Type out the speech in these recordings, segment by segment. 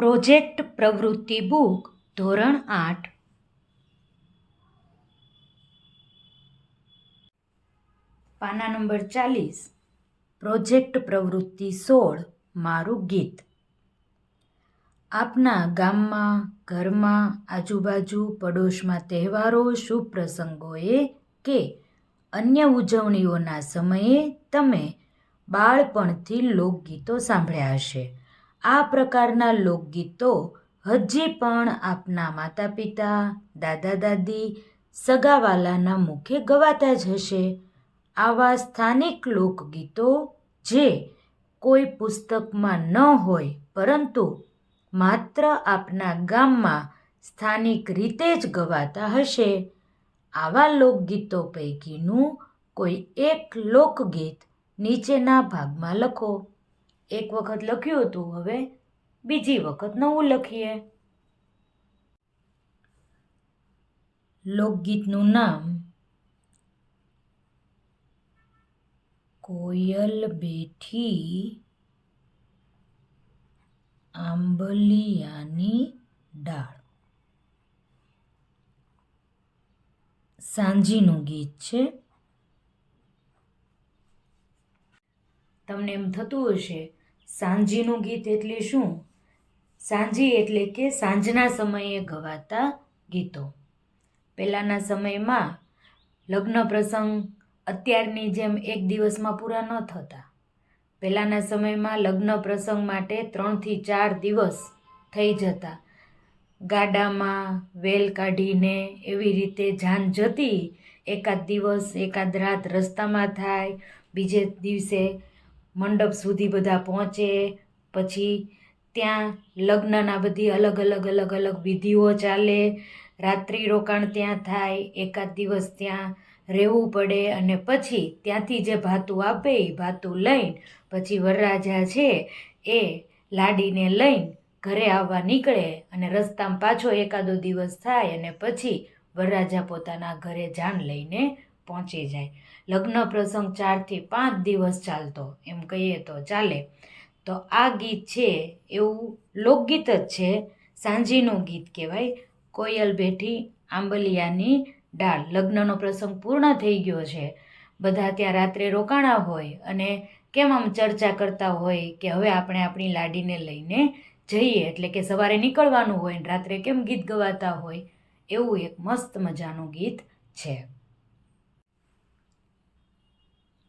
Project પ્રવૃત્તિ book, ધોરણ આઠ. પાના નંબર ચાલીસ. પ્રોજેક્ટ પ્રવૃત્તિ સોળ, મારું ગીત. આપના ગામમાં, ઘરમાં, આજુબાજુ, પડોશમાં તહેવારો શુભ પ્રસંગોએ કે અન્ય ઉજવણીઓના સમયે તમે બાળપણથી લોકગીતો સાંભળ્યા હશે. આ પ્રકારના લોકગીતો હજી પણ આપના માતા પિતા દાદા દાદી, સગાવાલાના મુખે ગવાતા જ હશે. આવા સ્થાનિક લોકગીતો જે કોઈ પુસ્તકમાં ન હોય, પરંતુ માત્ર આપના ગામમાં સ્થાનિક રીતે જ ગવાતા હશે. આવા લોકગીતો પૈકીનું કોઈ એક લોકગીત નીચેના ભાગમાં લખો. એક વખત લખ્યું હતું, હવે બીજી વખત નવું લખીએ. લોકગીતનું નામ કોયલ બેઠી આંબલિયાની ડાળ. સાંજીનું ગીત છે. તમને એમ થતું હશે સાંજીનું ગીત એટલે શું? સાંજી એટલે કે સાંજના સમયે ગવાતા ગીતો. પહેલાંના સમયમાં લગ્ન પ્રસંગ અત્યારની જેમ એક દિવસમાં પૂરા ન થતા. પહેલાંના સમયમાં લગ્ન પ્રસંગ માટે ત્રણથી ચાર દિવસ થઈ જતા. ગાડામાં વેલ કાઢીને એવી રીતે જાન જતી. એકાદ દિવસ, એકાદ રાત રસ્તામાં થાય. બીજે દિવસે મંડપ સુધી બધા પહોંચે. પછી ત્યાં લગ્નના બધી અલગ અલગ અલગ અલગ વિધિઓ ચાલે. રાત્રિ રોકાણ ત્યાં થાય, એકાદ દિવસ ત્યાં રહેવું પડે અને પછી ત્યાંથી જે ભાતું આપે એ ભાતું લઈને પછી વરરાજા છે એ લાડીને લઈને ઘરે આવવા નીકળે અને રસ્તામાં પાછો એકાદો દિવસ થાય અને પછી વરરાજા પોતાના ઘરે જાન લઈને પહોંચી જાય. લગ્ન પ્રસંગ ચારથી પાંચ દિવસ ચાલતો. એમ કહીએ તો ચાલે. તો આ ગીત છે એવું લોકગીત જ છે. સાંજીનું ગીત કહેવાય. કોયલ બેઠી આંબલિયાની ડાળ. લગ્નનો પ્રસંગ પૂર્ણ થઈ ગયો છે. બધા ત્યાં રાત્રે રોકાણા હોય અને કેમ આમ ચર્ચા કરતા હોય કે હવે આપણે આપણી લાડીને લઈને જઈએ એટલે કે સવારે નીકળવાનું હોય ને રાત્રે કેમ ગીત ગવાતા હોય. એવું એક મસ્ત મજાનું ગીત છે.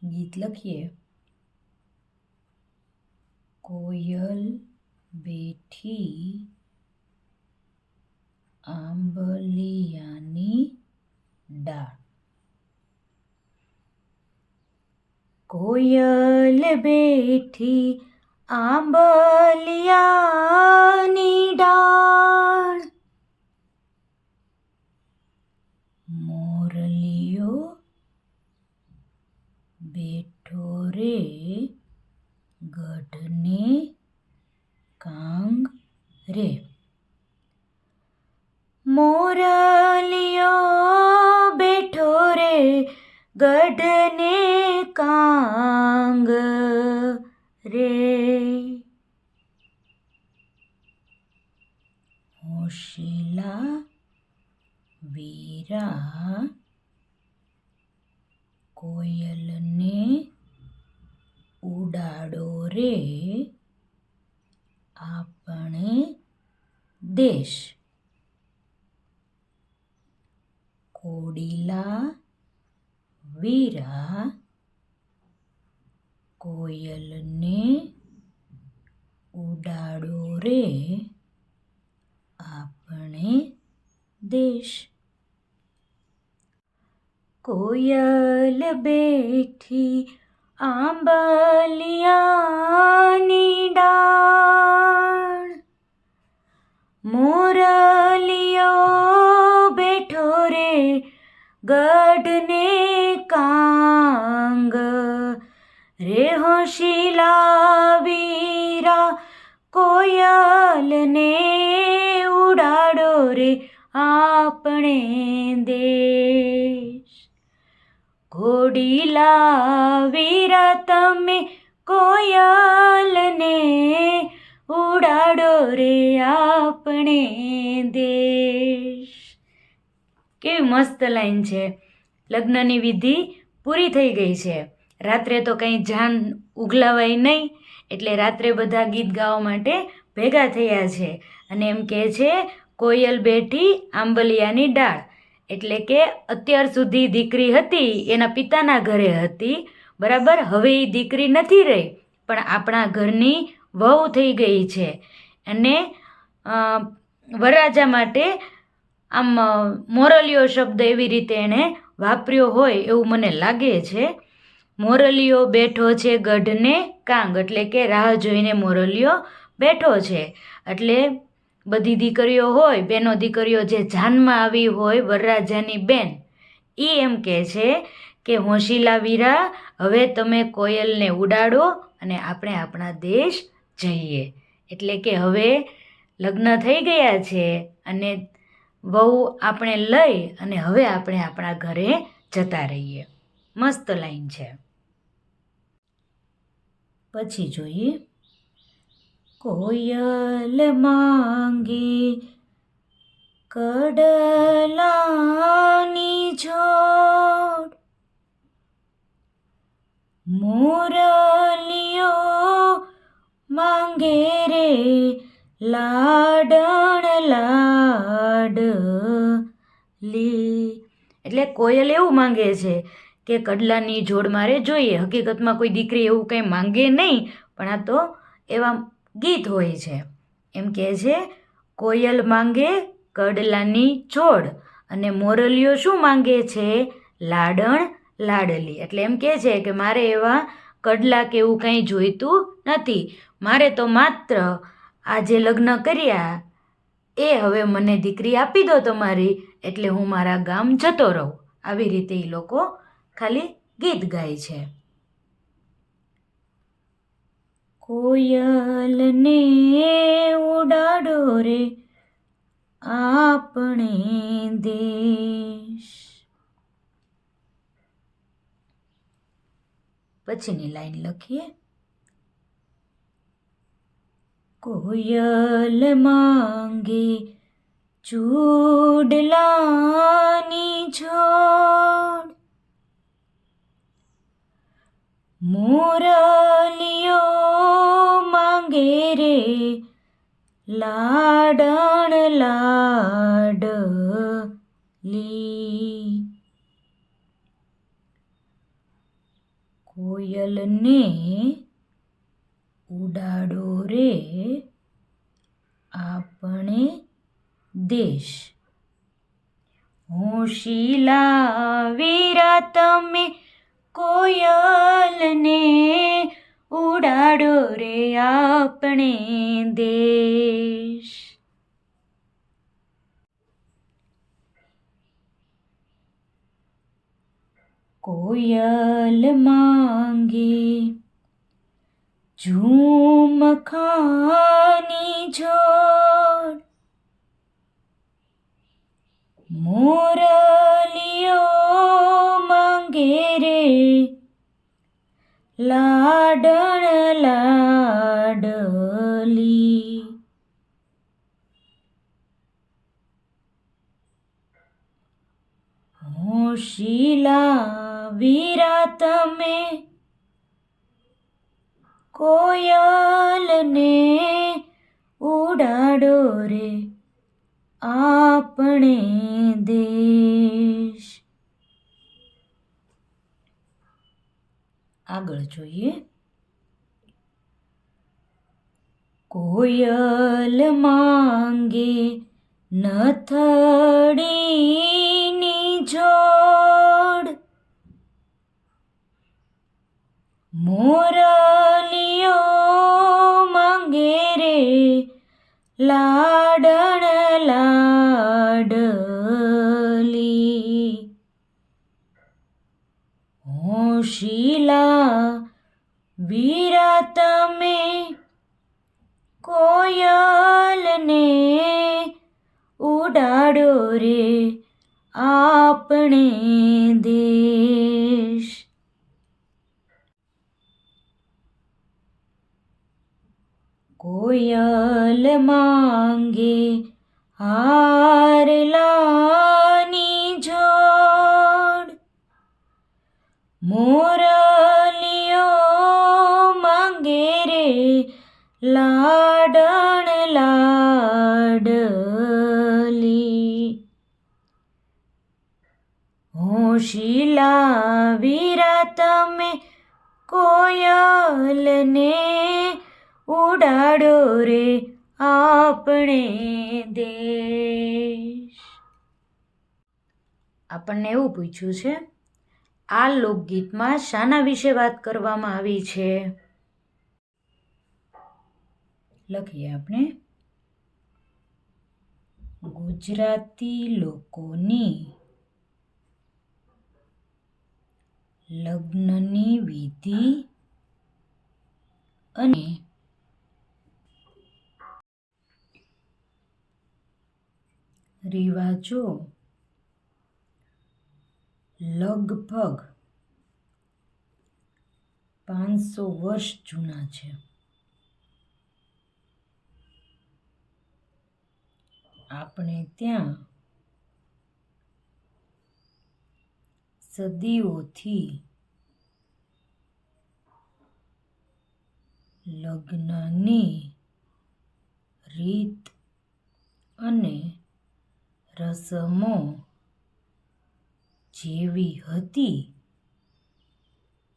ગીત લખીએ. કોયલ બેઠી આંબલિયાની ડાળ. કોયલ બેઠી આંબલિયાની ડાળ. રે. મોરલિયો બેઠો રે ગઢને કાંગ રે. હોશિલા વીરા કોયલને ઉડાડો રે. આપણે દેશ. કોડીલા વીરા કોયલને ઉડાડો રે આપણે દેશ. કોયલ બેઠી આંબલિયાની ડાળ મોરલિયો બેઠો રે ગઢને કાંગ. રે હોશિલા વીરા કોયલને ઉડાડો રે આપણે દેશ. ઘોડીલા વીરા તમે કોયલને ઉડાડો રે દેશ. કેવી મસ્ત લાઈન છે. લગ્નની વિધિ પૂરી થઈ ગઈ છે. રાત્રે તો કંઈ જાન ઉઘલાવાય નહીં, એટલે રાત્રે બધા ગીત ગાવા માટે ભેગા થયા છે. અને એમ કહે છે, કોયલ બેઠી આંબલિયાની ડાળ. એટલે કે, અત્યાર સુધી દીકરી હતી, એના પિતાના ઘરે હતી. બરાબર, હવે એ દીકરી નથી રહી, પણ આપણા ઘરની વહુ થઈ ગઈ છે. અને વરરાજા માટે આમ મોરલીઓ શબ્દ એવી રીતે એણે વાપર્યો હોય એવું મને લાગે છે. મોરલિયો બેઠો છે ગઢને કાંગ, એટલે કે રાહ જોઈને મોરલીઓ બેઠો છે. એટલે બધી દીકરીઓ હોય, બેનો દીકરીઓ જે જાનમાં આવી હોય વરરાજાની બેન એ એમ કહે છે કે હોશીલા વીરા હવે તમે કોયલને ઉડાડો અને આપણે આપણા દેશ જઈએ. એટલે કે, હવે લગ્ન થઈ ગયા છે અને વહુ આપણે લઈ અને હવે આપણે આપણા ઘરે જતા રહીએ. મસ્ત લાઈન છે. પછી જોઈએ. કોયલ માંગી કડલાની છોડ મોરલિયો માંગે રે લાડણ, લાડ લી. એટલે કોયલ એવું માંગે છે કે કડલાની જોડ મારે જોઈએ. હકીકતમાં કોઈ દીકરી એવું કંઈ માંગે નહીં, પણ આ તો એવા ગીત હોય છે. એમ કહે છે, કોયલ માંગે કડલાની જોડ અને મોરલીઓ શું માંગે છે? લાડણ, લાડલી. એટલે એમ કહે છે કે મારે એવા કડલા કે એવું કંઈ જોઈતું નથી. મારે તો માત્ર આ જે લગ્ન કર્યા, એ હવે મને દીકરી આપી દો તમારી, એટલે હું મારા ગામ જતો રહું. આવી રીતે એ લોકો ખાલી ગીત ગાય છે. કોયલને ઉડાડો રે આપણે દેશ. પછીની લાઈન લખીએ. કોયલ માંગે ચૂડલાની છોડ. મોરલિયો માંગે રે લાડણ લાડલી. કોયલને ઉડાડો રે આપણે દેશ. હોશીલા વીરા તમે કોયલને ઉડાડો રે આપણે દેશ. કોયલ માંગે ઝૂમખાની જોડ મોરલિયો માંગે રે. લાડણ લાડલી. શીલા વીરા તમે કોયલને ઉડાડો રે. આપણે દેશ. આગળ જોઈએ. કોયલ માંગે નથડીની જોડ. મોરલિયો માંગે રે લાડણ કોયલ માંગે હારલાની જોડ. મોરલિયો માંગે રે લાડણ લાડલી. હોશીલા વીરા તમે કોયલને ઉડાડો રે આપણે દેશ. આપણને એવું પૂછ્યું છે, આ લોકગીતમાં શાના વિશે વાત કરવામાં આવી છે? લખીએ આપણે. ગુજરાતી લોકોની લગ્નની વિધિ અને રિવાજો લગભગ પાંચસો વર્ષ જૂના છે. આપણે ત્યાં સદીઓથી લગ્નની રીત અને રસમો જેવી હતી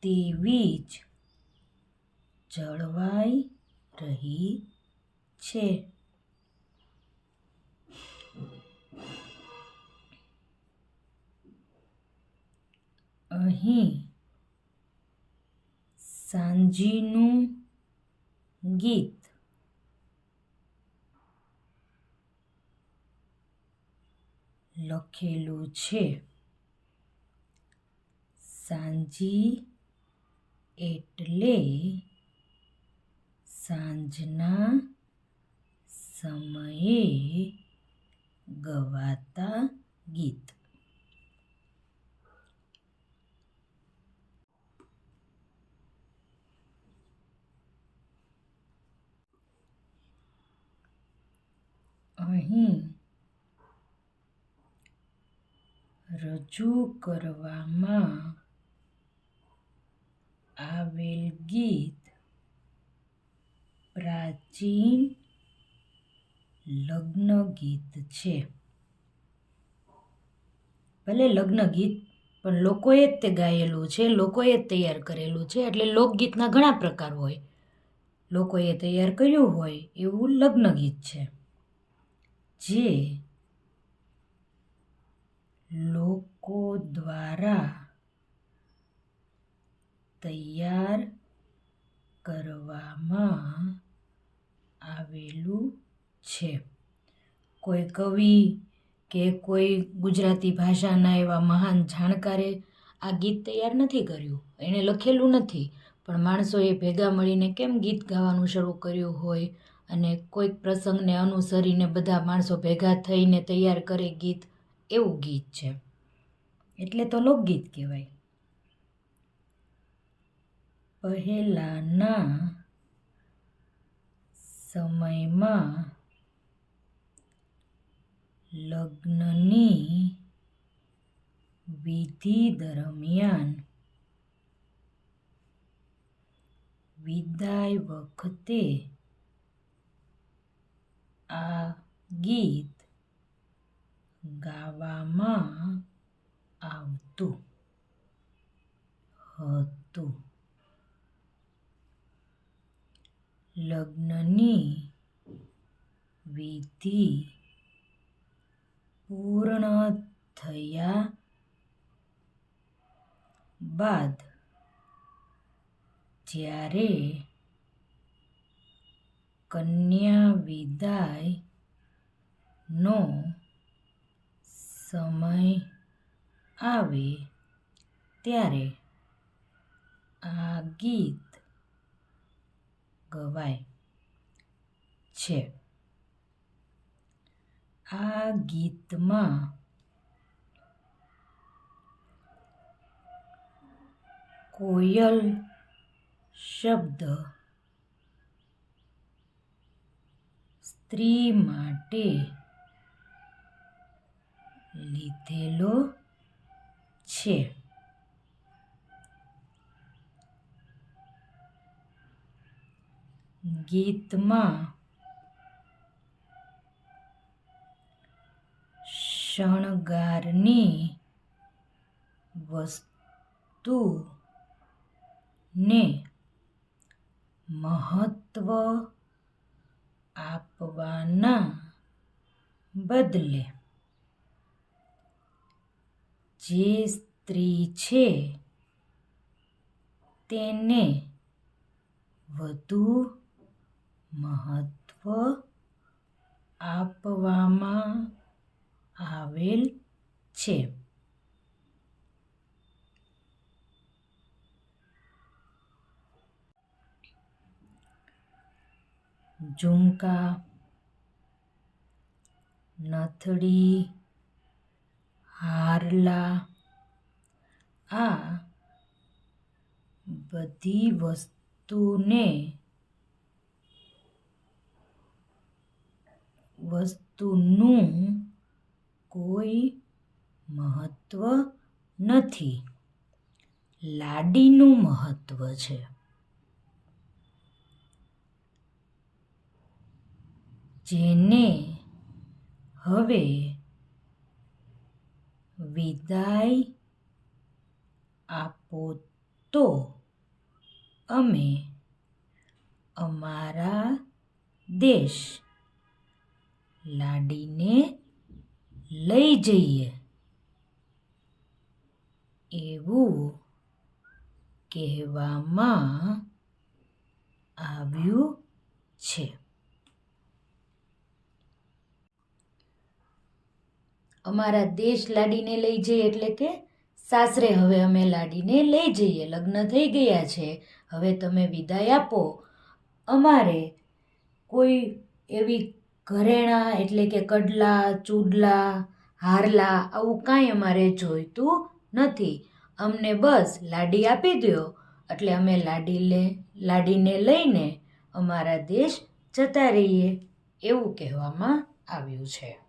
તેવી જ જળવાઈ રહી છે. અહીં સાંજીનું ગીત લખેલું છે. સાંજી એટલે સાંજના સમયે ગવાતા ગીત. અહીં રજૂ કરવામાં આવેલ ગીત પ્રાચીન લગ્ન ગીત છે. ભલે લગ્ન ગીત, પણ લોકોએ જ તે ગાયેલું છે, લોકોએ જ તૈયાર કરેલું છે, એટલે લોકગીતના ઘણા પ્રકાર હોય. લોકોએ તૈયાર કર્યું હોય એવું લગ્ન ગીત છે. જે લોકો દ્વારા તૈયાર કરવામાં આવેલું છે. કોઈ કવિ કે કોઈ ગુજરાતી ભાષાના એવા મહાન જાણકારે આ ગીત તૈયાર નથી કર્યું. એણે લખેલું નથી. પણ માણસોએ ભેગા મળીને કેમ ગીત ગાવાનું શરૂ કર્યું હોય અને કોઈક પ્રસંગને અનુસરીને બધા માણસો ભેગા થઈને તૈયાર કરે ગીત? એવું ગીત છે. એટલે તો લોકગીત કહેવાય. પહેલાંના સમયમાં લગ્નની વિધિ દરમિયાન વિદાય વખતે આ ગીત ગાવામાં આવતું હતું. લગ્નની વિધિ પૂર્ણ થયા બાદ જ્યારે કન્યા વિદાયનો સમય આવે ત્યારે આ ગીત ગવાય છે. આ ગીતમાં કોયલ શબ્દ સ્ત્રી માટે લીધેલો છે. ગીતમાં શણગારની વસ્તુ ને મહત્વ આપવાના બદલે જે સ્ત્રી છે તેને વધુ મહત્વ આપવામાં આવેલ છે. ઝુમકા નથડી હારલા. આ બધી વસ્તુને વસ્તુનું કોઈ મહત્વ નથી. લાડીનું મહત્વ છે. જેને હવે વિદાય આપો તો અમે અમારા દેશ લાડીને લઈ જઈએ. એવું કહેવામાં આવ્યું છે. અમારા દેશ લાડીને લઈ જઈએ એટલે કે સાસરે હવે અમે લાડીને લઈ જઈએ, લગ્ન થઈ ગયા છે. હવે તમે વિદાય આપો. અમારે કોઈ એવી ઘરેણાં એટલે કે કડલા, ચૂડલા, હારલા આવું કાંઈ અમારે જોઈતું નથી. અમને બસ લાડી આપી દો એટલે અમે લાડી લે, લાડીને લઈને અમારા દેશ જતા રહીએ એવું કહેવામાં આવ્યું છે.